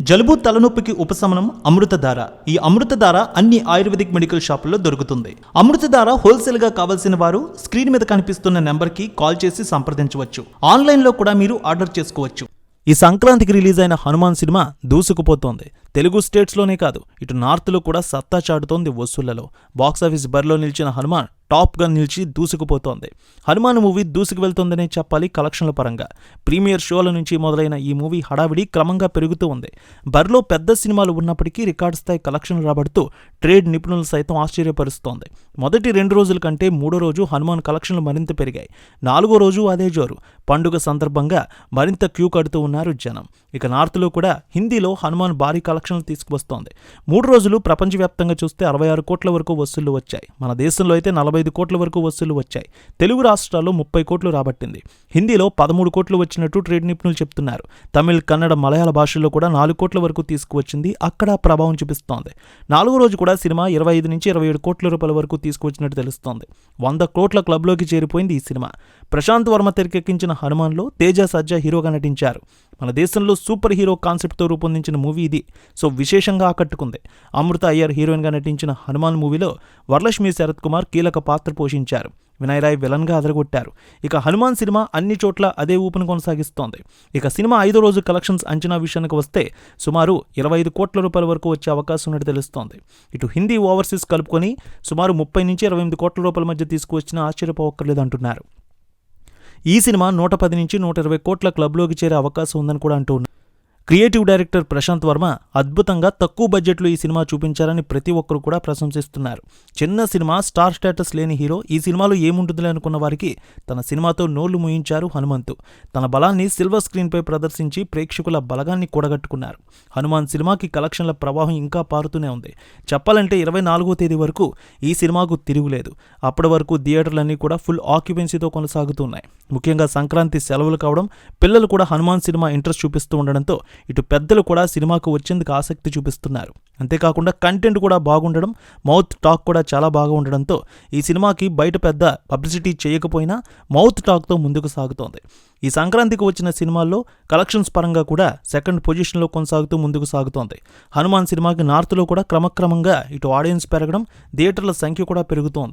జలుబు తలనొప్పికి ఉపశమనం అమృతధార. ఈ అమృతధార అన్ని ఆయుర్వేదిక్ మెడికల్ షాపుల్లో దొరుకుతుంది. అమృతధార హోల్సేల్గా కావాల్సిన వారు స్క్రీన్ మీద కనిపిస్తున్న నెంబర్కి కాల్ చేసి సంప్రదించవచ్చు. ఆన్లైన్లో కూడా మీరు ఆర్డర్ చేసుకోవచ్చు. ఈ సంక్రాంతికి రిలీజ్ అయిన హనుమాన్ సినిమా దూసుకుపోతోంది. తెలుగు స్టేట్స్లోనే కాదు ఇటు నార్త్లో కూడా సత్తా చాటుతోంది వసూళ్ళలో. బాక్సాఫీస్ బరిలో నిలిచిన హనుమాన్ టాప్గా నిలిచి దూసుకుపోతోంది. హనుమాన్ మూవీ దూసుకు వెళ్తోందనే చెప్పాలి కలెక్షన్ల పరంగా. ప్రీమియర్ షోల నుంచి మొదలైన ఈ మూవీ హడావిడి క్రమంగా పెరుగుతూ ఉంది. బరిలో పెద్ద సినిమాలు ఉన్నప్పటికీ రికార్డ్ స్థాయి కలెక్షన్లు రాబడుతూ ట్రేడ్ నిపుణులు సైతం ఆశ్చర్యపరుస్తోంది. మొదటి రెండు రోజుల కంటే మూడో రోజు హనుమాన్ కలెక్షన్లు మరింత పెరిగాయి. నాలుగో రోజు అదే జోరు. పండుగ సందర్భంగా మరింత క్యూ కడుతూ ఉన్నారు జనం. ఇక నార్త్లో కూడా హిందీలో హనుమాన్ భారీ కలెక్షన్లు తీసుకువస్తోంది. మూడు రోజులు ప్రపంచవ్యాప్తంగా చూస్తే అరవై ఆరు కోట్ల వరకు వసూళ్ళు వచ్చాయి. మన దేశంలో అయితే నలభై ఐదు కోట్ల వరకు వసూలు వచ్చాయి. తెలుగు రాష్ట్రాల్లో ముప్పై కోట్లు రాబట్టింది. హిందీలో పదమూడు కోట్లు వచ్చినట్టు ట్రేడ్ నిపుణులు చెప్తున్నారు. తమిళ్ కన్నడ మలయాళ భాషల్లో కూడా నాలుగు కోట్ల వరకు తీసుకువచ్చింది. అక్కడ ప్రభావం చూపిస్తోంది. నాలుగో రోజు కూడా సినిమా ఇరవై ఐదు నుంచి ఇరవై ఏడు కోట్ల రూపాయల వరకు తీసుకువచ్చినట్టు తెలుస్తోంది. వంద కోట్ల క్లబ్లోకి చేరిపోయింది ఈ సినిమా. ప్రశాంత్ వర్మ తెరకెక్కించిన హనుమాన్లో తేజ సజ్జ హీరోగా నటించారు. మన దేశంలో సూపర్ హీరో కాన్సెప్ట్తో రూపొందించిన మూవీ ఇది. సో విశేషంగా ఆకట్టుకుంది. అమృత అయ్యర్ హీరోయిన్గా నటించిన హనుమాన్ మూవీలో వరలక్ష్మి శరత్ కుమార్ కీలక పాత్ర పోషించారు. వినయరాయ్ విలన్గా అదరగొట్టారు. ఇక హనుమాన్ సినిమా అన్ని చోట్ల అదే ఊపును కొనసాగిస్తోంది. ఇక సినిమా ఐదో రోజు కలెక్షన్స్ అంచనా విషయానికి వస్తే సుమారు ఇరవై ఐదు కోట్ల రూపాయల వరకు వచ్చే అవకాశం ఉన్నట్టు తెలుస్తోంది. ఇటు హిందీ ఓవర్సీస్ కలుపుకొని సుమారు ముప్పై నుంచి ఇరవై ఎనిమిది కోట్ల రూపాయల మధ్య తీసుకువచ్చినా ఆశ్చర్యపోవక్కర్లేదు అంటున్నారు. ఈ సినిమా నూట పది నుంచి నూట ఇరవై కోట్ల క్లబ్లోకి చేరే అవకాశం ఉందని కూడా అంటూ క్రియేటివ్ డైరెక్టర్ ప్రశాంత్ వర్మ అద్భుతంగా తక్కువ బడ్జెట్లో ఈ సినిమా చూపించారని ప్రతి ఒక్కరు కూడా ప్రశంసిస్తున్నారు. చిన్న సినిమా స్టార్ స్టేటస్ లేని హీరో ఈ సినిమాలో ఏముంటుందిలే అనుకున్న వారికి తన సినిమాతో నోళ్ళు ముయించారు హనుమంతు. తన బలాన్ని సిల్వర్ స్క్రీన్పై ప్రదర్శించి ప్రేక్షకుల బలగాన్ని కూడగట్టుకున్నారు. హనుమాన్ సినిమాకి కలెక్షన్ల ప్రవాహం ఇంకా పారుతూనే ఉంది. చెప్పాలంటే ఇరవై నాలుగో తేదీ వరకు ఈ సినిమాకు తిరుగులేదు అప్పటి వరకు థియేటర్లన్నీ కూడా ఫుల్ ఆక్యుపెన్సీతో కొనసాగుతున్నాయి. ముఖ్యంగా సంక్రాంతి సెలవులు కావడం పిల్లలు కూడా హనుమాన్ సినిమా ఇంట్రెస్ట్ చూపిస్తూ ఉండడంతో ఇటు పెద్దలు కూడా సినిమాకు వచ్చేందుకు ఆసక్తి చూపిస్తున్నారు. అంతేకాకుండా కంటెంట్ కూడా బాగుండడం మౌత్ టాక్ కూడా చాలా బాగా ఉండడంతో ఈ సినిమాకి బయట పెద్ద పబ్లిసిటీ చేయకపోయినా మౌత్ టాక్తో ముందుకు సాగుతోంది. ఈ సంక్రాంతికి వచ్చిన సినిమాల్లో కలెక్షన్స్ పరంగా కూడా సెకండ్ పొజిషన్లో కొనసాగుతూ ముందుకు సాగుతోంది. హనుమాన్ సినిమాకి నార్త్లో కూడా క్రమక్రమంగా ఇటు ఆడియన్స్ పెరగడం థియేటర్ల సంఖ్య కూడా పెరుగుతోంది.